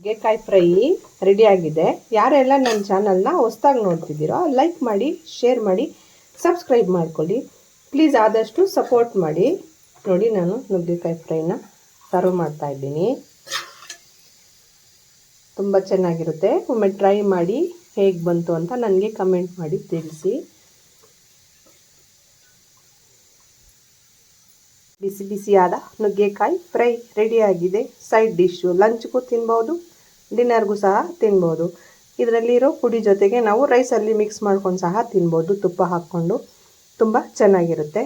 ನುಗ್ಗೆಕಾಯಿ ಫ್ರೈ ರೆಡಿಯಾಗಿದೆ ಯಾರೆಲ್ಲ ನನ್ನ ಚಾನಲ್ನ ಹೊಸ್ದಾಗಿ ನೋಡ್ತಿದ್ದೀರೋ ಲೈಕ್ ಮಾಡಿ ಶೇರ್ ಮಾಡಿ ಸಬ್ಸ್ಕ್ರೈಬ್ ಮಾಡ್ಕೊಳ್ಳಿ. ಪ್ಲೀಸ್ ಆದಷ್ಟು ಸಪೋರ್ಟ್ ಮಾಡಿ. ನೋಡಿ ನಾನು ನುಗ್ಗೆಕಾಯಿ ಫ್ರೈನ ಸರ್ವ್ ಮಾಡ್ತಾ ಇದ್ದೀನಿ. ತುಂಬ ಚೆನ್ನಾಗಿರುತ್ತೆ. ಒಮ್ಮೆ ಟ್ರೈ ಮಾಡಿ ಹೇಗೆ ಬಂತು ಅಂತ ನನಗೆ ಕಮೆಂಟ್ ಮಾಡಿ ತಿಳಿಸಿ. ಬಿಸಿ ಬಿಸಿಯಾದ ನುಗ್ಗೆಕಾಯಿ ಫ್ರೈ ರೆಡಿಯಾಗಿದೆ ಸೈಡ್ ಡಿಶ್ಶು ಲಂಚ್ಗೂ ತಿನ್ಬೋದು. ಡಿನ್ನರ್ಗೂ ಸಹ ತಿನ್ಬೋದು. ಇದರಲ್ಲಿರೋ ಪುಡಿ ಜೊತೆಗೆ ನಾವು ರೈಸಲ್ಲಿ ಮಿಕ್ಸ್ ಮಾಡ್ಕೊಂಡು ಸಹ ತಿನ್ಬೋದು. ತುಪ್ಪ ಹಾಕ್ಕೊಂಡು ತುಂಬ ಚೆನ್ನಾಗಿರುತ್ತೆ.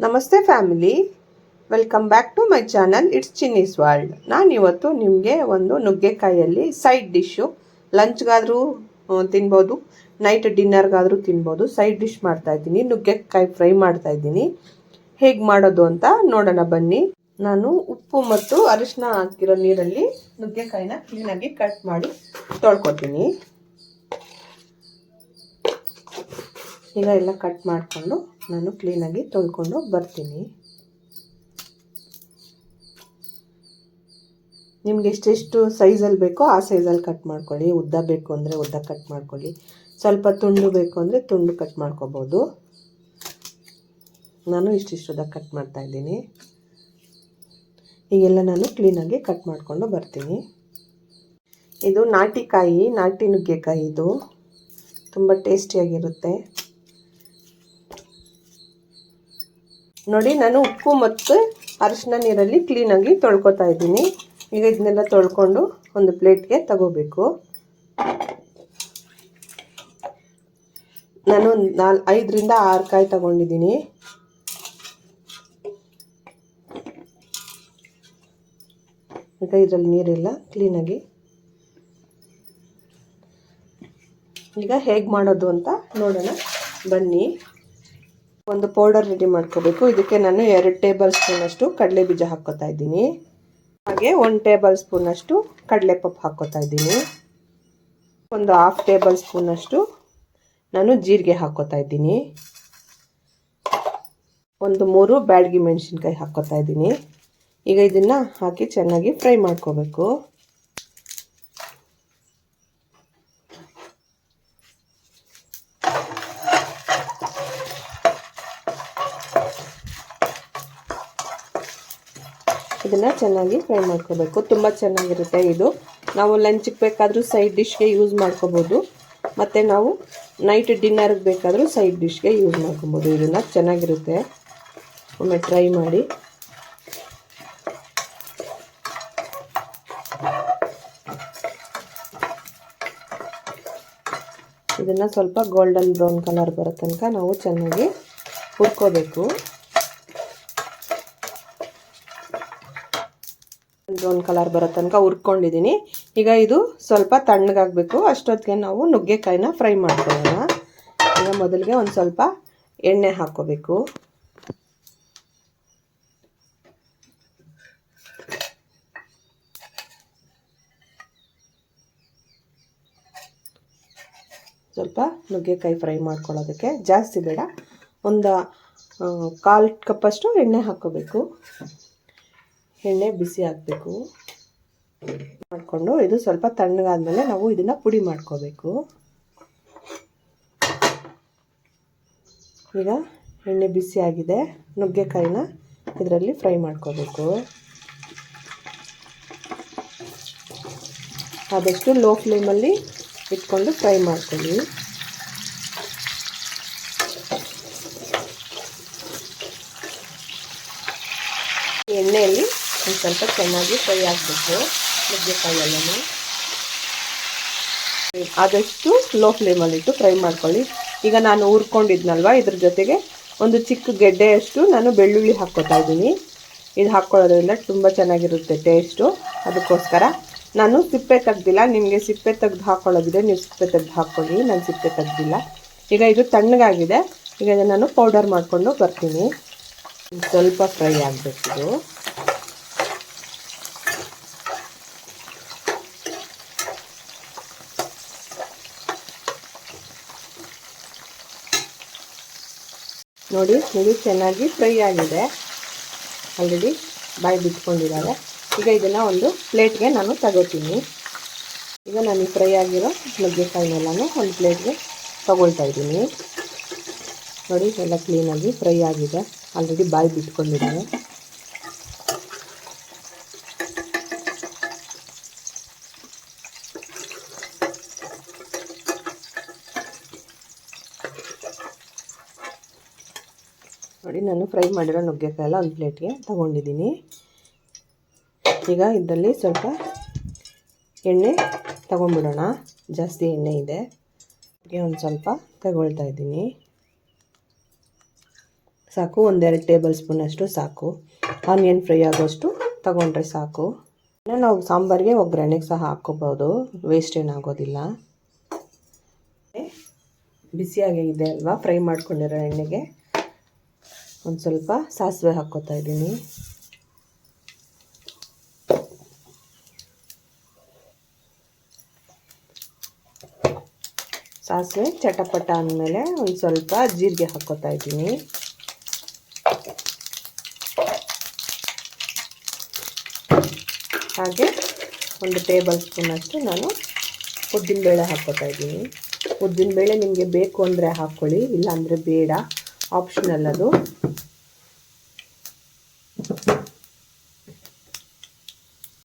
ನಮಸ್ತೆ family. Welcome back to my channel it's Chinni's world ನಾನಿವತ್ತು ನಿಮಗೆ ಒಂದು ನುಗ್ಗೆಕಾಯಲ್ಲಿ ಸೈಡ್ ಡಿಶ್ಶು ಲಂಚ್ಗಾದರೂ ತಿನ್ಬೋದು. ನೈಟ್ ಡಿನ್ನರ್ಗಾದರೂ ತಿನ್ಬೋದು. ಸೈಡ್ ಡಿಶ್ ಮಾಡ್ತಾಯಿದ್ದೀನಿ ನುಗ್ಗೆಕಾಯಿ ಫ್ರೈ ಮಾಡ್ತಾ ಇದ್ದೀನಿ. ಹೇಗೆ ಮಾಡೋದು ಅಂತ ನೋಡೋಣ ಬನ್ನಿ. ನಾನು ಉಪ್ಪು ಮತ್ತು ಅರಿಶಿನ ಹಾಕಿರೋ ನೀರಲ್ಲಿ ನುಗ್ಗೆಕಾಯಿನ ಕ್ಲೀನಾಗಿ ಕಟ್ ಮಾಡಿ ತೊಳ್ಕೊತೀನಿ. ಈಗ ಎಲ್ಲ ಕಟ್ ಮಾಡಿಕೊಂಡು ನಾನು ಕ್ಲೀನಾಗಿ ತೊಳ್ಕೊಂಡು ಬರ್ತೀನಿ. ನಿಮ್ಗೆ ಎಷ್ಟೆಷ್ಟು ಸೈಜಲ್ಲಿ ಬೇಕೋ ಆ ಸೈಜಲ್ಲಿ ಕಟ್ ಮಾಡ್ಕೊಳ್ಳಿ. ಉದ್ದ ಬೇಕು ಅಂದರೆ ಉದ್ದ ಕಟ್ ಮಾಡ್ಕೊಳ್ಳಿ. ಸ್ವಲ್ಪ ತುಂಡು ಬೇಕು ಅಂದರೆ ತುಂಡು ಕಟ್ ಮಾಡ್ಕೋಬೋದು. ನಾನು ಇಷ್ಟಿಷ್ಟು ಉದ್ದ ಕಟ್ ಮಾಡ್ತಾ ಈಗೆಲ್ಲ ನಾನು ಕ್ಲೀನಾಗಿ ಕಟ್ ಮಾಡಿಕೊಂಡು ಬರ್ತೀನಿ. ಇದು ನಾಟಿಕಾಯಿ, ನಾಟಿ ನುಗ್ಗೆಕಾಯಿ ಇದು. ತುಂಬ ಟೇಸ್ಟಿಯಾಗಿರುತ್ತೆ. ನೋಡಿ, ನಾನು ಉಪ್ಪು ಮತ್ತು ಅರಿಶಿನ ನೀರಲ್ಲಿ ಕ್ಲೀನಾಗಿ ತೊಳ್ಕೊತಾ ಇದ್ದೀನಿ. ಈಗ ಇದನ್ನೆಲ್ಲ ತೊಳ್ಕೊಂಡು ಒಂದು ಪ್ಲೇಟ್ಗೆ ತಗೋಬೇಕು. ನಾನು ನಾಲ್ ಐದರಿಂದ ಆರು ಕಾಯಿ ತಗೊಂಡಿದ್ದೀನಿ. ಈಗ ಇದರಲ್ಲಿ ನೀರಿಲ್ಲ ಕ್ಲೀನಾಗಿ ಈಗ ಹೇಗೆ ಮಾಡೋದು ಅಂತ ನೋಡೋಣ. ಬನ್ನಿ. ಒಂದು ಪೌಡರ್ ರೆಡಿ ಮಾಡ್ಕೋಬೇಕು. ಇದಕ್ಕೆ ನಾನು ಎರಡು ಟೇಬಲ್ ಸ್ಪೂನಷ್ಟು ಕಡಲೆ ಬೀಜ ಹಾಕ್ಕೋತಾ ಇದ್ದೀನಿ. ಹಾಗೆ ಒಂದು ಟೇಬಲ್ ಸ್ಪೂನಷ್ಟು ಕಡಲೆಪಪ್ಪು ಹಾಕ್ಕೋತಾ ಇದ್ದೀನಿ. ಒಂದು ಹಾಫ್ ಟೇಬಲ್ ಸ್ಪೂನಷ್ಟು ನಾನು ಜೀರಿಗೆ ಹಾಕ್ಕೋತಾ ಇದ್ದೀನಿ. ಒಂದು ಮೂರು ಬ್ಯಾಡಗಿ ಮೆಣಸಿನ್ಕಾಯಿ ಹಾಕ್ಕೋತಾ ಇದ್ದೀನಿ. ಈಗ ಇದನ್ನು ಹಾಕಿ ಚೆನ್ನಾಗಿ ಫ್ರೈ ಮಾಡ್ಕೋಬೇಕು. ಇದನ್ನು ಚೆನ್ನಾಗಿ ಫ್ರೈ ಮಾಡ್ಕೋಬೇಕು. ತುಂಬ ಚೆನ್ನಾಗಿರುತ್ತೆ ಇದು. ನಾವು ಲಂಚ್ಗೆ ಬೇಕಾದರೂ ಸೈಡ್ ಡಿಶ್ಗೆ ಯೂಸ್ ಮಾಡ್ಕೋಬೋದು. ಮತ್ತು ನಾವು ನೈಟ್ ಡಿನ್ನರ್ಗೆ ಬೇಕಾದರೂ ಸೈಡ್ ಡಿಶ್ಗೆ ಯೂಸ್ ಮಾಡ್ಕೊಬೋದು. ಇದನ್ನು ಚೆನ್ನಾಗಿರುತ್ತೆ. ಒಮ್ಮೆ ಟ್ರೈ ಮಾಡಿ. ಇದನ್ನು ಸ್ವಲ್ಪ ಗೋಲ್ಡನ್ ಬ್ರೌನ್ ಕಲರ್ ಬರೋ ತನಕ ನಾವು ಚೆನ್ನಾಗಿ ಹುರ್ಕೋಬೇಕು. ಬ್ರೌನ್ ಕಲರ್ ಬರೋ ತನಕ ಹುರ್ಕೊಂಡಿದ್ದೀನಿ ಈಗ ಇದು ಸ್ವಲ್ಪ ತಣ್ಣಗಾಗಬೇಕು. ಅಷ್ಟೊತ್ತಿಗೆ ನಾವು ನುಗ್ಗೆಕಾಯಿನ ಫ್ರೈ ಮಾಡ್ಕೊಳ್ಳೋಣ. ಈಗ ಮೊದಲಿಗೆ ಒಂದು ಸ್ವಲ್ಪ ಎಣ್ಣೆ ಹಾಕ್ಕೋಬೇಕು. ಸ್ವಲ್ಪ ನುಗ್ಗೆಕಾಯಿ ಫ್ರೈ ಮಾಡ್ಕೊಳ್ಳೋದಕ್ಕೆ ಜಾಸ್ತಿ ಬೇಡ. ಒಂದು ಕಾಲು ಕಪ್ಪಷ್ಟು ಎಣ್ಣೆ ಹಾಕ್ಕೋಬೇಕು. ಎಣ್ಣೆ ಬಿಸಿ ಹಾಕಬೇಕು. ಮಾಡಿಕೊಂಡು ಇದು ಸ್ವಲ್ಪ ತಣ್ಣಗಾದ್ಮೇಲೆ ನಾವು ಇದನ್ನು ಪುಡಿ ಮಾಡ್ಕೋಬೇಕು. ಈಗ ಎಣ್ಣೆ ಬಿಸಿ ಆಗಿದೆ. ನುಗ್ಗೆಕಾಯಿನ ಇದರಲ್ಲಿ ಫ್ರೈ ಮಾಡ್ಕೋಬೇಕು. ಆದಷ್ಟು ಲೋ ಫ್ಲೇಮಲ್ಲಿ ಇಟ್ಕೊಂಡು ಫ್ರೈ ಮಾಡ್ಕೊಳ್ಳಿ. ಎಣ್ಣೆಯಲ್ಲಿ ಒಂದು ಸ್ವಲ್ಪ ಚೆನ್ನಾಗಿ ಫ್ರೈ ಆಗಬೇಕು ನುಗ್ಗೆಕಾಯಿ ಎಲ್ಲನೂ ಆದಷ್ಟು ಲೋ ಫ್ಲೇಮಲ್ಲಿಟ್ಟು ಫ್ರೈ ಮಾಡ್ಕೊಳ್ಳಿ. ಈಗ ನಾನು ಹುರ್ಕೊಂಡಿದ್ನಲ್ವ, ಇದ್ರ ಜೊತೆಗೆ ಒಂದು ಚಿಕ್ಕ ಗೆಡ್ಡೆಯಷ್ಟು ನಾನು ಬೆಳ್ಳುಳ್ಳಿ ಹಾಕ್ಕೋತಾ ಇದ್ದೀನಿ. ಇದು ಹಾಕ್ಕೊಳ್ಳೋದ್ರಿಂದ ತುಂಬ ಚೆನ್ನಾಗಿರುತ್ತೆ ಟೇಸ್ಟು ಅದಕ್ಕೋಸ್ಕರ ನಾನು ಸಿಪ್ಪೆ ತೆಗ್ದಿಲ್ಲ, ನಿಮಗೆ ಸಿಪ್ಪೆ ತೆಗೆದು ಹಾಕೊಳ್ಳೋದಿದೆ ನೀವು ಸಿಪ್ಪೆ ತೆಗೆದು ಹಾಕ್ಕೊಳ್ಳಿ ನಾನು ಸಿಪ್ಪೆ ತೆಗ್ದಿಲ್ಲ. ಈಗ ಇದು ತಣ್ಣಗಾಗಿದೆ, ಈಗ ನಾನು ಪೌಡರ್ ಮಾಡಿಕೊಂಡು ಬರ್ತೀನಿ. ಸ್ವಲ್ಪ ಫ್ರೈ ಆಗಬೇಕಿದು ನೋಡಿ, ಇದು ಚೆನ್ನಾಗಿ ಫ್ರೈ ಆಗಿದೆ. ಆಲ್ರೆಡಿ ಬಾಯಿ ಬಿಟ್ಕೊಂಡಿದ್ದಾರೆ ಈಗ ಇದನ್ನು ಒಂದು ಪ್ಲೇಟ್ಗೆ ನಾನು ತಗೋತೀನಿ. ಈಗ ನಾನು ಫ್ರೈ ಆಗಿರೋ ನುಗ್ಗೆಕಾಯಿನೆಲ್ಲನೂ ಒಂದು ಪ್ಲೇಟ್ಗೆ ತಗೊಳ್ತಾ ಇದ್ದೀನಿ. ನೋಡಿ, ಎಲ್ಲ ಕ್ಲೀನಾಗಿ ಫ್ರೈ ಆಗಿದೆ. ಆಲ್ರೆಡಿ ಬಾಯಿ ಬಿಟ್ಕೊಂಡಿದ್ದೀನಿ. ನೋಡಿ, ನಾನು ಫ್ರೈ ಮಾಡಿರೋ ನುಗ್ಗೆಕಾಯಿ ಎಲ್ಲ ಒಂದು ಪ್ಲೇಟ್ಗೆ ತಗೊಂಡಿದ್ದೀನಿ. ಈಗ ಇದರಲ್ಲಿ ಸ್ವಲ್ಪ ಎಣ್ಣೆ ತಗೊಂಡ್ಬಿಡೋಣ. ಜಾಸ್ತಿ ಎಣ್ಣೆ ಇದೆ. ಒಂದು ಸ್ವಲ್ಪ ತಗೊಳ್ತಾ ಇದ್ದೀನಿ. ಸಾಕು, ಒಂದೆರಡು ಟೇಬಲ್ ಸ್ಪೂನಷ್ಟು ಸಾಕು. ಆನಿಯನ್ ಫ್ರೈ ಆಗೋಷ್ಟು ತಗೊಂಡ್ರೆ ಸಾಕು. ಇನ್ನು ನಾವು ಸಾಂಬಾರಿಗೆ ಒಗ್ಗರಣೆಗೆ ಸಹ ಹಾಕ್ಕೋಬೋದು. ವೇಸ್ಟ್ ಏನಾಗೋದಿಲ್ಲ ಬಿಸಿಯಾಗಿ ಇದೆ ಅಲ್ವಾ? ಫ್ರೈ ಮಾಡ್ಕೊಂಡಿರೋ ಎಣ್ಣೆಗೆ. ಒಂದು ಸ್ವಲ್ಪ ಸಾಸಿವೆ ಹಾಕ್ಕೋತಾ ಇದ್ದೀನಿ. ಸಾಸಿವೆ ಚಟಪಟ ಅಂದಮೇಲೆ ಒಂದು ಸ್ವಲ್ಪ ಜೀರಿಗೆ ಹಾಕ್ಕೋತಾ ಇದ್ದೀನಿ. ಹಾಗೆ ಒಂದು ಟೇಬಲ್ ಸ್ಪೂನಷ್ಟು ನಾನು ಉದ್ದಿನಬೇಳೆ ಹಾಕ್ಕೋತಾ ಇದ್ದೀನಿ. ಉದ್ದಿನಬೇಳೆ ನಿಮಗೆ ಬೇಕು ಅಂದರೆ ಹಾಕ್ಕೊಳ್ಳಿ ಇಲ್ಲಾಂದರೆ ಬೇಡ. ಆಪ್ಷನಲ್ ಅದು.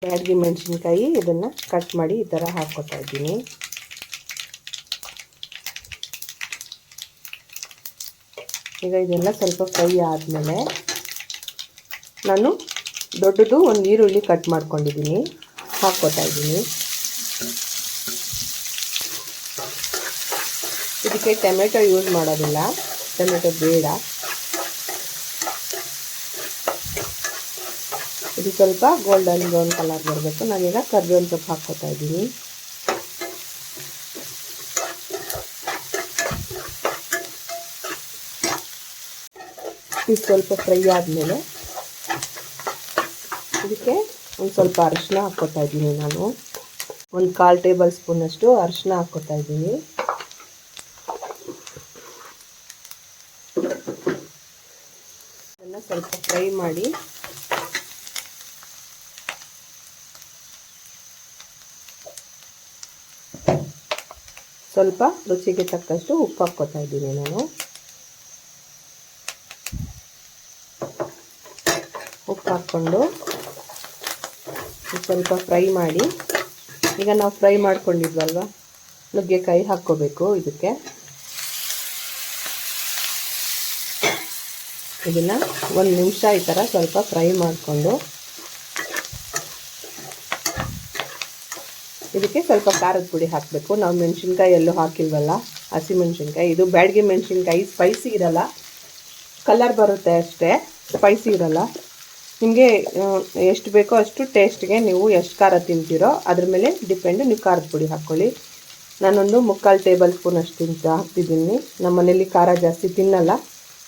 ಬ್ಯಾಡಗಿ ಮೆಣಸಿನ್ಕಾಯಿ ಇದನ್ನು ಕಟ್ ಮಾಡಿ ಈ ಥರ ಹಾಕ್ಕೋತಾ ಇದ್ದೀನಿ. ಈಗ ಇದೆಲ್ಲ ಸ್ವಲ್ಪ ಫ್ರೈ ಆದಮೇಲೆ ನಾನು ದೊಡ್ಡದು ಒಂದು ಈರುಳ್ಳಿ ಕಟ್ ಮಾಡ್ಕೊಂಡಿದ್ದೀನಿ. ಹಾಕ್ಕೊತಾ ಇದ್ದೀನಿ. ಇದಕ್ಕೆ ಟೊಮೆಟೊ ಯೂಸ್ ಮಾಡೋದಿಲ್ಲ. ಟೊಮೆಟೊ ಬೇಡ. ಇದು ಸ್ವಲ್ಪ ಗೋಲ್ಡನ್ ಬ್ರೌನ್ ಕಲರ್ ಬರಬೇಕು. ನಾನೀಗ ಕರ್ಬೇವಿನ ಸೊಪ್ಪು ಹಾಕ್ಕೋತಾ ಇದ್ದೀನಿ. ಇದು ಸ್ವಲ್ಪ ಫ್ರೈ ಆದಮೇಲೆ ಇದಕ್ಕೆ ಒಂದು ಸ್ವಲ್ಪ ಅರಿಶಿನ ಹಾಕ್ಕೋತಾ ಇದ್ದೀನಿ ನಾನು. ಒಂದು ಕಾಲು ಟೇಬಲ್ ಸ್ಪೂನಷ್ಟು ಅರಿಶಿನ ಹಾಕ್ಕೊತಾ ಇದ್ದೀನಿ. ಅದನ್ನು ಸ್ವಲ್ಪ ಫ್ರೈ ಮಾಡಿ ಸ್ವಲ್ಪ ರುಚಿಗೆ ತಕ್ಕಷ್ಟು ಉಪ್ಪು ಹಾಕ್ಕೋತಾ ಇದ್ದೀನಿ ನಾನು ಉಪ್ಪು ಹಾಕ್ಕೊಂಡು ಸ್ವಲ್ಪ ಫ್ರೈ ಮಾಡಿ, ಈಗ ನಾವು ಫ್ರೈ ಮಾಡ್ಕೊಂಡಿದ್ವಲ್ವ? ನುಗ್ಗೆಕಾಯಿ ಹಾಕ್ಕೋಬೇಕು ಇದಕ್ಕೆ. ಇದನ್ನು ಒಂದು ನಿಮಿಷ ಈ ಥರ ಸ್ವಲ್ಪ ಫ್ರೈ ಮಾಡಿಕೊಂಡು, ಇದಕ್ಕೆ ಸ್ವಲ್ಪ ಖಾರದ ಪುಡಿ ಹಾಕಬೇಕು. ನಾವು ಮೆಣಸಿನ್ಕಾಯಿ ಎಲ್ಲೂ ಹಾಕಿಲ್ವಲ್ಲ? ಹಸಿ ಮೆಣಸಿನ್ಕಾಯಿ. ಇದು ಬ್ಯಾಡಗಿ ಮೆಣಸಿನ್ಕಾಯಿ ಸ್ಪೈಸಿ ಇರಲ್ಲ. ಕಲರ್ ಬರುತ್ತೆ ಅಷ್ಟೇ ಸ್ಪೈಸಿ ಇರಲ್ಲ. ನಿಮಗೆ ಎಷ್ಟು ಬೇಕೋ ಅಷ್ಟು ಟೇಸ್ಟ್ಗೆ ನೀವು ಎಷ್ಟು ಖಾರ ತಿಂತೀರೋ ಅದ್ರ ಮೇಲೆ ಡಿಪೆಂಡ್ ನೀವು ಖಾರದ ಪುಡಿ ಹಾಕ್ಕೊಳ್ಳಿ ನಾನೊಂದು ಮುಕ್ಕಾಲು ಟೇಬಲ್ ಸ್ಪೂನ್ ಅಷ್ಟು ಹಾಕ್ತಿದ್ದೀನಿ. ನಮ್ಮ ಮನೇಲಿ ಖಾರ ಜಾಸ್ತಿ ತಿನ್ನಲ್ಲ.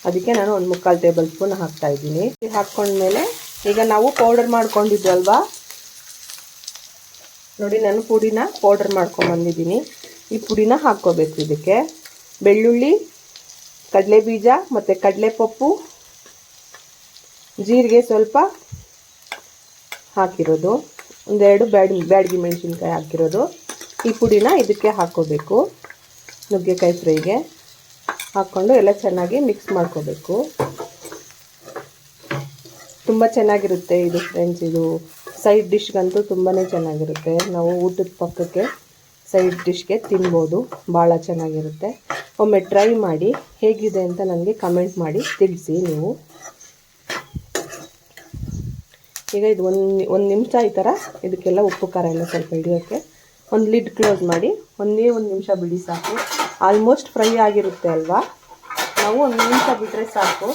ಅದಕ್ಕೆ ನಾನು ಒಂದು ಮುಕ್ಕಾಲು ಟೇಬಲ್ ಸ್ಪೂನ್ ಹಾಕ್ತಾ ಇದ್ದೀನಿ. ಹಾಕ್ಕೊಂಡ್ಮೇಲೆ ಈಗ ನಾವು ಪೌಡರ್ ಮಾಡ್ಕೊಂಡಿದ್ವಲ್ವಾ ನೋಡಿ, ನಾನು ಪುಡಿನ ಪೌಡರ್ ಮಾಡ್ಕೊಂಬಂದಿದ್ದೀನಿ ಈ ಪುಡಿನ ಹಾಕ್ಕೋಬೇಕು ಇದಕ್ಕೆ. ಬೆಳ್ಳುಳ್ಳಿ ಕಡಲೆ ಬೀಜ ಮತ್ತು ಕಡಲೆಪಪ್ಪು ಜೀರಿಗೆ ಸ್ವಲ್ಪ ಹಾಕಿರೋದು. ಒಂದೆರಡು ಬ್ಯಾಡ್, ಬ್ಯಾಡಗಿ ಮೆಣಸಿನ್ಕಾಯಿ ಹಾಕಿರೋದು. ಈ ಪುಡಿನ ಇದಕ್ಕೆ ಹಾಕ್ಕೋಬೇಕು ನುಗ್ಗೆಕಾಯಿ ಫ್ರೈಗೆ ಹಾಕ್ಕೊಂಡು ಎಲ್ಲ ಚೆನ್ನಾಗಿ ಮಿಕ್ಸ್ ಮಾಡ್ಕೋಬೇಕು. ತುಂಬ ಚೆನ್ನಾಗಿರುತ್ತೆ ಇದು ಫ್ರೆಂಡ್ಸ್ ಇದು ಸೈಡ್ ಡಿಶ್ಗಂತೂ ತುಂಬಾ ಚೆನ್ನಾಗಿರುತ್ತೆ. ನಾವು ಊಟದ ಪಕ್ಕಕ್ಕೆ ಸೈಡ್ ಡಿಶ್ಗೆ ತಿನ್ಬೋದು. ಭಾಳ ಚೆನ್ನಾಗಿರುತ್ತೆ. ಒಮ್ಮೆ ಟ್ರೈ ಮಾಡಿ ಹೇಗಿದೆ ಅಂತ ನನಗೆ ಕಮೆಂಟ್ ಮಾಡಿ ತಿಳಿಸಿ ನೀವು. ಈಗ ಇದು ಒಂದು ಒಂದು ನಿಮಿಷ ಈ ಥರ ಇದಕ್ಕೆಲ್ಲ ಉಪ್ಪು, ಖಾರ ಎಲ್ಲ ಸ್ವಲ್ಪ ಹಿಡಿಯೋಕ್ಕೆ. ಒಂದು ಲಿಡ್ ಕ್ಲೋಸ್ ಮಾಡಿ, ಒಂದೇ ಒಂದು ನಿಮಿಷ ಬಿಡಿ ಸಾಕು. ಆಲ್ಮೋಸ್ಟ್ ಫ್ರೈ ಆಗಿರುತ್ತೆ ಅಲ್ವಾ? ನಾವು ಒಂದು ನಿಮಿಷ ಬಿಟ್ಟರೆ ಸಾಕು.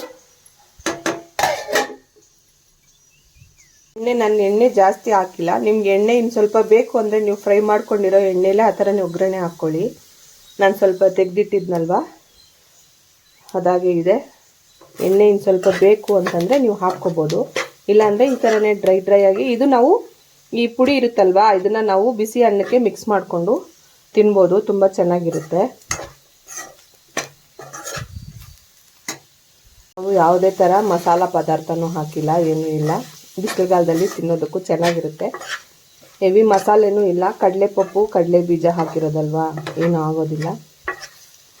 ಎಣ್ಣೆ ನಾನು ಎಣ್ಣೆ ಜಾಸ್ತಿ ಹಾಕಿಲ್ಲ. ನಿಮ್ಗೆ ಎಣ್ಣೆ ಇನ್ನು ಸ್ವಲ್ಪ ಬೇಕು ಅಂದರೆ ನೀವು ಫ್ರೈ ಮಾಡ್ಕೊಂಡಿರೋ ಎಣ್ಣೆಲೇ ಆ ಥರನೇ ಒಗ್ಗರಣೆ ಹಾಕ್ಕೊಳ್ಳಿ ನಾನು ಸ್ವಲ್ಪ ತೆಗೆದಿಟ್ಟಿದ್ನಲ್ವ? ಅದಾಗೆ ಇದೆ. ಎಣ್ಣೆ ಇನ್ನು ಸ್ವಲ್ಪ ಬೇಕು ಅಂತಂದರೆ ನೀವು ಹಾಕ್ಕೋಬೋದು. ಇಲ್ಲಾಂದರೆ ಈ ಥರನೇ ಡ್ರೈ ಡ್ರೈ ಆಗಿ ಇದು ನಾವು ಈ ಪುಡಿ ಇರುತ್ತಲ್ವಾ, ಇದನ್ನು ನಾವು ಬಿಸಿ ಅನ್ನಕ್ಕೆ ಮಿಕ್ಸ್ ಮಾಡಿಕೊಂಡು ತಿನ್ಬೋದು, ತುಂಬ ಚೆನ್ನಾಗಿರುತ್ತೆ. ನಾವು ಯಾವುದೇ ಥರ ಮಸಾಲ ಪದಾರ್ಥನೂ ಹಾಕಿಲ್ಲ, ಏನೂ ಇಲ್ಲ. ಬಿಸಿಲುಗಾಲದಲ್ಲಿ ತಿನ್ನೋದಕ್ಕೂ ಚೆನ್ನಾಗಿರುತ್ತೆ. ಹೆವಿ ಮಸಾಲೆನೂ ಇಲ್ಲ. ಕಡಲೆ ಪಪ್ಪು ಕಡಲೆ ಬೀಜ ಹಾಕಿರೋದಲ್ವಾ, ಏನೂ ಆಗೋದಿಲ್ಲ.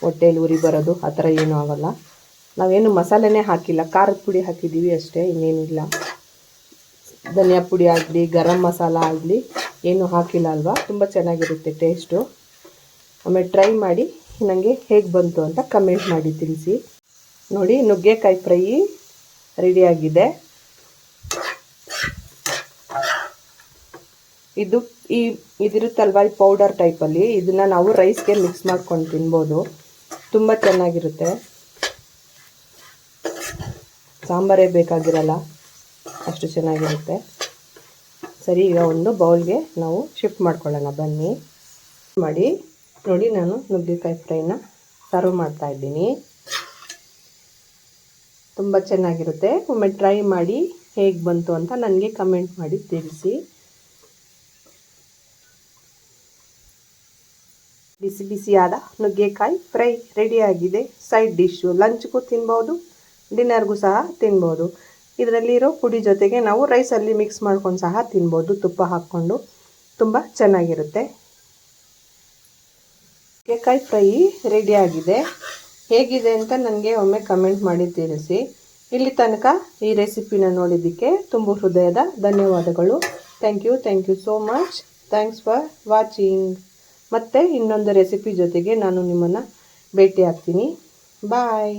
ಹೊಟ್ಟೆಯಲ್ಲಿ ಉರಿ ಬರೋದು, ಆ ಥರ ಏನೂ ಆಗೋಲ್ಲ. ನಾವೇನು ಮಸಾಲೆನೇ ಹಾಕಿಲ್ಲ. ಖಾರದ ಪುಡಿ ಹಾಕಿದ್ದೀವಿ ಅಷ್ಟೇ, ಇನ್ನೇನಿಲ್ಲ. ಧನಿಯಾ ಪುಡಿ ಆಗಲಿ, ಗರಂ ಮಸಾಲ ಆಗಲಿ, ಏನು ಹಾಕಿಲ್ಲ ಅಲ್ವಾ? ತುಂಬ ಚೆನ್ನಾಗಿರುತ್ತೆ ಟೇಸ್ಟು ಆಮೇಲೆ ಟ್ರೈ ಮಾಡಿ ನನಗೆ ಹೇಗೆ ಬಂತು ಅಂತ ಕಮೆಂಟ್ ಮಾಡಿ ತಿಳಿಸಿ. ನೋಡಿ, ನುಗ್ಗೆಕಾಯಿ ಫ್ರೈ ರೆಡಿಯಾಗಿದೆ ಇದು ಈ, ಇದಿರುತ್ತಲ್ವ ಈ ಪೌಡರ್ ಟೈಪಲ್ಲಿ ಇದನ್ನು ನಾವು ರೈಸ್ಗೆ ಮಿಕ್ಸ್ ಮಾಡ್ಕೊಂಡು ತಿನ್ಬೋದು. ತುಂಬ ಚೆನ್ನಾಗಿರುತ್ತೆ. ಸಾಂಬಾರೇ ಬೇಕಾಗಿರಲ್ಲ. ಅಷ್ಟು ಚೆನ್ನಾಗಿರುತ್ತೆ. ಸರಿ, ಈಗ ಒಂದು ಬೌಲ್ಗೆ ನಾವು ಶಿಫ್ಟ್ ಮಾಡ್ಕೊಳ್ಳೋಣ. ಬನ್ನಿ. ಮಾಡಿ. ನೋಡಿ, ನಾನು ನುಗ್ಗೆಕಾಯಿ ಫ್ರೈನ ಸರ್ವ್ ಮಾಡ್ತಾ ಇದ್ದೀನಿ. ತುಂಬ ಚೆನ್ನಾಗಿರುತ್ತೆ. ಒಮ್ಮೆ ಟ್ರೈ ಮಾಡಿ ಹೇಗೆ ಬಂತು ಅಂತ ನನಗೆ ಕಮೆಂಟ್ ಮಾಡಿ ತಿಳಿಸಿ. ಬಿಸಿ ಬಿಸಿಯಾದ ನುಗ್ಗೆಕಾಯಿ ಫ್ರೈ ರೆಡಿಯಾಗಿದೆ ಸೈಡ್ ಡಿಶ್ಶು ಲಂಚ್ಗೂ ತಿನ್ಬೋದು, ಡಿನ್ನರ್ಗೂ ಸಹ ತಿನ್ಬೋದು. ಇದರಲ್ಲಿರೋ ಪುಡಿ ಜೊತೆಗೆ ನಾವು ರೈಸಲ್ಲಿ ಮಿಕ್ಸ್ ಮಾಡ್ಕೊಂಡು ಸಹ ತಿನ್ಬೋದು. ತುಪ್ಪ ಹಾಕ್ಕೊಂಡು ತುಂಬ ಚೆನ್ನಾಗಿರುತ್ತೆ. ನುಗ್ಗೆಕಾಯಿ ಫ್ರೈ ರೆಡಿಯಾಗಿದೆ ಹೇಗಿದೆ ಅಂತ ನನಗೆ ಒಮ್ಮೆ ಕಮೆಂಟ್ ಮಾಡಿ ತಿಳಿಸಿ. ಇಲ್ಲಿ ತನಕ ಈ ರೆಸಿಪಿನ ನೋಡಿದ್ದಕ್ಕೆ ತುಂಬ ಹೃದಯದ ಧನ್ಯವಾದಗಳು. Thank you thank you so much. Thanks for watching. ಮತ್ತು ಇನ್ನೊಂದು ರೆಸಿಪಿ ಜೊತೆಗೆ ನಾನು ನಿಮ್ಮನ್ನು ಭೇಟಿ ಆಗ್ತೀನಿ ಬಾಯ್.